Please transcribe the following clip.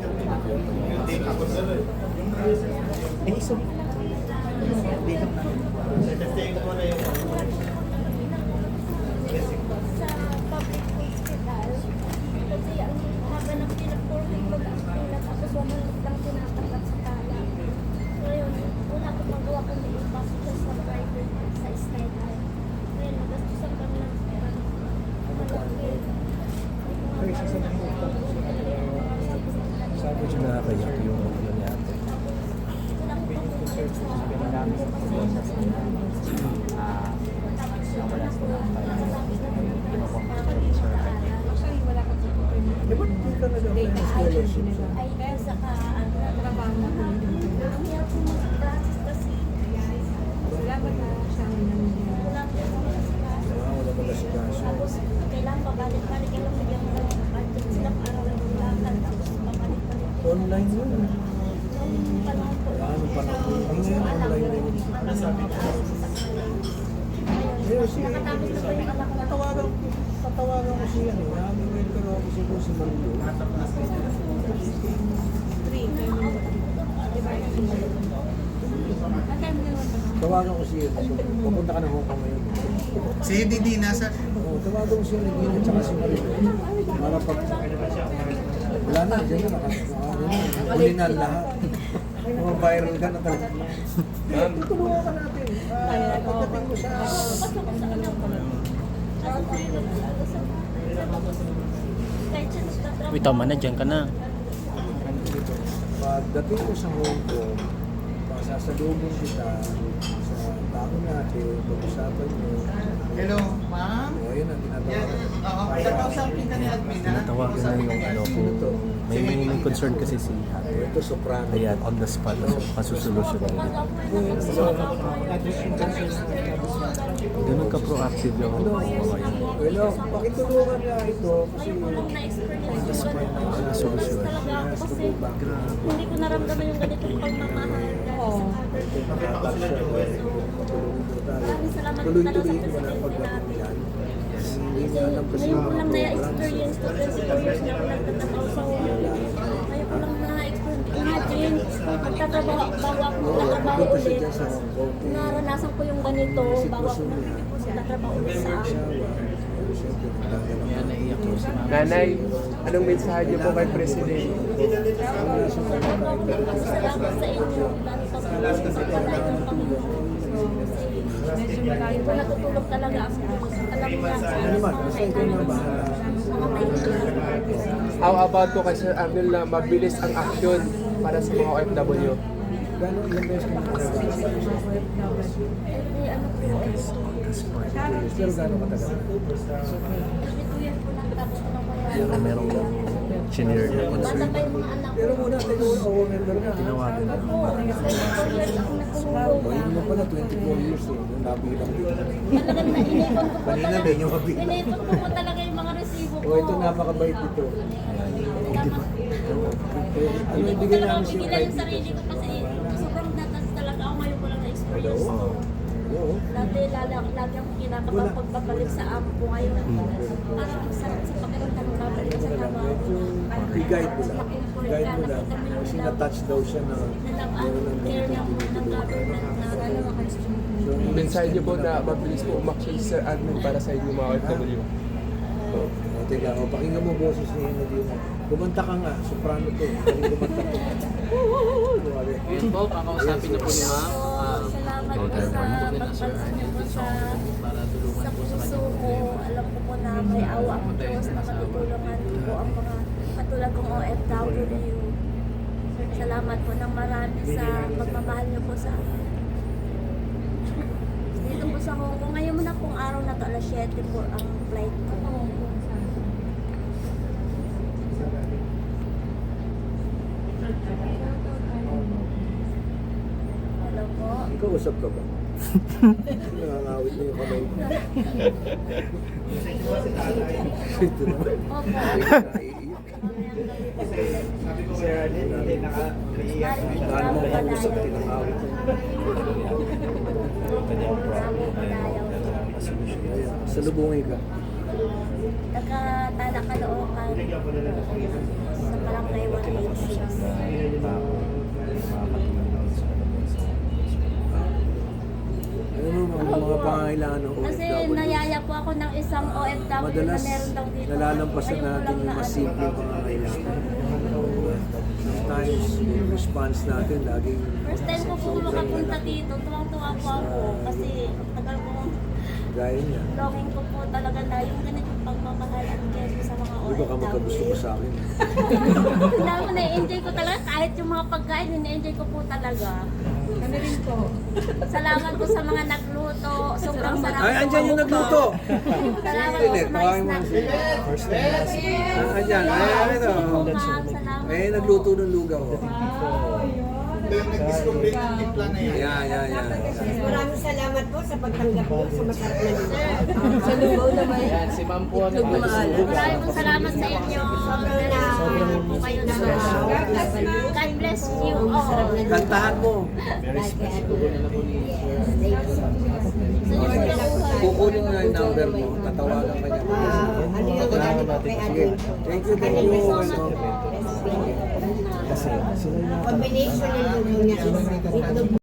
Eh, sorry. Dito na. sa public hospital. Kasi ang haba ng pinag-forming ko ang pila tapos wala lang tinatanggap sa tala. So yun, wala ko magawa kundi ipasok siya sa private sa Skyline. Ngayon, nagastusan kami ng pera. Malaki. Ay, sasabihin ko pa. Sabi ko nakakayak yung ano ni ate. Eh, ba't di ka nag-apply ng? Ay, saka ano, Trabaho na po yun. ang hirap ko mag-process kasi Salamat na sa amin ng wala ko yung mga kasikaso. Ah, wala si Kaso. Tapos, kailangan pabalik-balik. Kailangan bigyan mo ng budget sila para lang lakad. Tapos, pabalik-balik. Online yun. Nung panahon Ano pa na? Ang ngayon, online yun. ano sa. Nakatapos na po yung anak ko. Tatawagan ko. Tatawagan ko si ano. Namin ngayon ka ako si ko si Tawagan ko si Pupunta ka ng Hong Kong ngayon. Si Didi nasa Oo, tawagan ko si Regina at saka si Mario. Para pag... Wala na, dyan na. Naka, naka, ano na, na lahat. Mga viral ka na talaga. Ma'am, tutulungan ka natin. Ah, pagdating mo sa... Ko sa anak ko. Kaso ko yun. Uy, tama na, dyan ka na. Pagdating ko sa Hong Kong, pasasalubong kita sa tao natin, pag-usapan mo. Hello, ma'am. O, ayun ang Yan. tinatawagan. Oo, nakausapin ka ni Admin, ha? Natawagan na yung ano ko. May, concern kasi si ate. ito, soprano. Ayan, on the spot. Kasusolusyon na yun. Ganun ka-proactive yung mga yun. Well, pakitulungan niya ito kasi Ngayon ko lang na-experience yung ganito. Solusyon. talaga ako kasi hindi ko naramdaman yung ganitong pagmamahal ko. sa Tuloy-tuloy mo na pagdating yan. Kasi ngayon ko lang na-experience to 24 years na ako nagtatrabaho sa. Ngayon ko lang na-experience. Imagine, magtatrabaho bago ako siya ulit. Naranasan ko yung ganito bago ako magtatrabaho ulit sa akin. Nanay, anong mensahe niyo po kay Presidente? Salamat sa inyo. Lalo sa mga pagpapalay ng Panginoon. Medyo Hindi ko natutulog talaga ang How about po kay Sir Arnel na mabilis ang aksyon para sa mga OFW? Gano'n ilang beses ka na Every ano po, Pero gano'n katagal? every two ko senior na concern. Ko. Pero muna, na. ha? Tinawagan na. Opo, 24 years ako natulog. O, yun mo pala, 24 years eh. Yung nabilang dito. Talagang nainipon ko po Kanina talaga. Inipon ko po talaga yung mga resibo ko. O, ito napakabait dito. Tama. Eh, Ano Hindi ko ibigay talaga namin sa'yo pigilan kahit yung sarili ko kasi sobrang datas talaga ako ngayon ko lang na-experience. Oo. Oo. Dati lala, lagi akong kinakabahan pagpapalik sa amo ko ngayon. Parang ang sarap sa pakiramdam ng babalik sa trabaho. I-guide mo lang. Guide mo lang. Kasi na-touch daw siya na care ng, ng government na So, Mensahe niyo po na mabilis po umaksyon Sir Arnel para sa inyo mga OFW? O, teka, o, pakinggan mo boses ni Nadine. Kumanta ka nga, soprano to. Kaya kumanta ko. Grabe. Yun po, kakausapin na po ni ma'am. Um, Salamat po sa pagpansin niyo po sa para tulungan sa po sa puso ko. Alam ko po na may awa ang Diyos na matutulungan po ang mga katulad kong OFW. Salamat po ng marami sa pagmamahal niyo po sa akin. Dito po sa Hong Kong, ngayon mo na pong araw na to, alas 7 po ang flight ko. Hello po. Ikaw usap ka ba? Nakangawit mo yung kamay mo. Ito naman. Paano mo kausap, tinakawit mo. Salubungin ka. Nagkatala ka lookan sa barangay 186. Pangangailangan ng Kasi OFW. nayaya po ako ng isang OFW na meron daw dito. nalalampasan natin yung mas ano. simple pangangailangan. Sometimes yung response natin laging First time ko po makapunta dito, tuwang-tuwa po ako kasi tagal ko Gaya niya. longing ko po talaga na yung ganitong pagmamahal at care sa mga Di ba ka magkagusto ko sa akin? Dahil ko na-enjoy ko talaga kahit yung mga pagkain, na-enjoy ko po talaga. Kami rin po. Salamat po sa mga nagluto. Sobrang sarap Ay, andyan yung nagluto! Salamat po sa mga snack. si Ah, Andyan, ay, ay, Eh, po. nagluto ng lugaw. oh. Yung nag-discover ng timpla na yan. Yan, yan, yan. Maraming salamat po sa pagtanggap mo sa masarap na lugaw. Sa lugaw naman. Yan, si ma'am po ang na maalat. Maraming salamat sa inyo. Sobrang po kayo na God bless you all. Kantahan mo. Kukunin mo na yung number mo. Tatawagan ka niya. Ano yung Sige. Admin po? Thank you, thank you. Ano? Combination ng itlog